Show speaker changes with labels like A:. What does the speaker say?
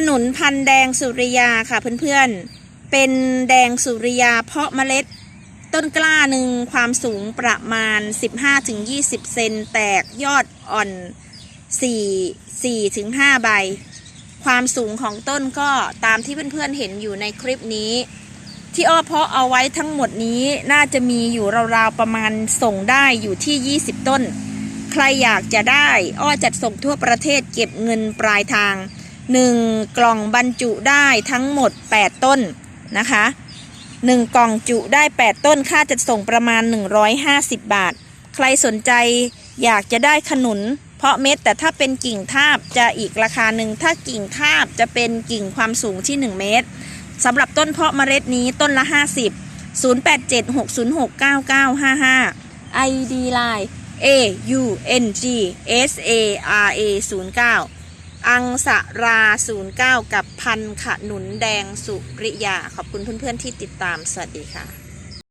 A: ขนุนพันธุ์แดงสุริยาค่ะเพื่อนๆ เป็นแดงสุริยาเพาะเมล็ด ต้นกล้าหนึ่งความสูงประมาณ 15-20 เซนแตกยอดอ่อน4 4-5 ใบ ความสูงของต้นก็ตามที่เพื่อนๆเห็นอยู่ในคลิปนี้ ที่อ้อเพาะเอาไว้ทั้งหมดนี้น่าจะมีอยู่ราวๆประมาณส่งได้อยู่ที่ 20 ต้น ใครอยากจะได้อ้อจัดส่งทั่วประเทศเก็บเงินปลายทาง 1 กล่องบรรจุได้ทั้งหมด 8 ต้นนะคะ1กล่องจุได้ 8 ต้นค่าจัดส่งประมาณ 150 บาท ใครสนใจอยากจะได้ขนุน เพราะเม็ดแต่ถ้าเป็นกิ่งทาบจะอีกราคาหนึ่งถ้ากิ่งทาบจะเป็นกิ่งความสูงที่ 1 เมตรสำหรับต้นเพาะเมล็ดนี้ต้นละ 50 0876069955 ID Line A U N G S A R A 09 อังสรา 09 กับพันขนุนแดงสุริยา ขอบคุณเพื่อนๆที่ติดตาม สวัสดีค่ะ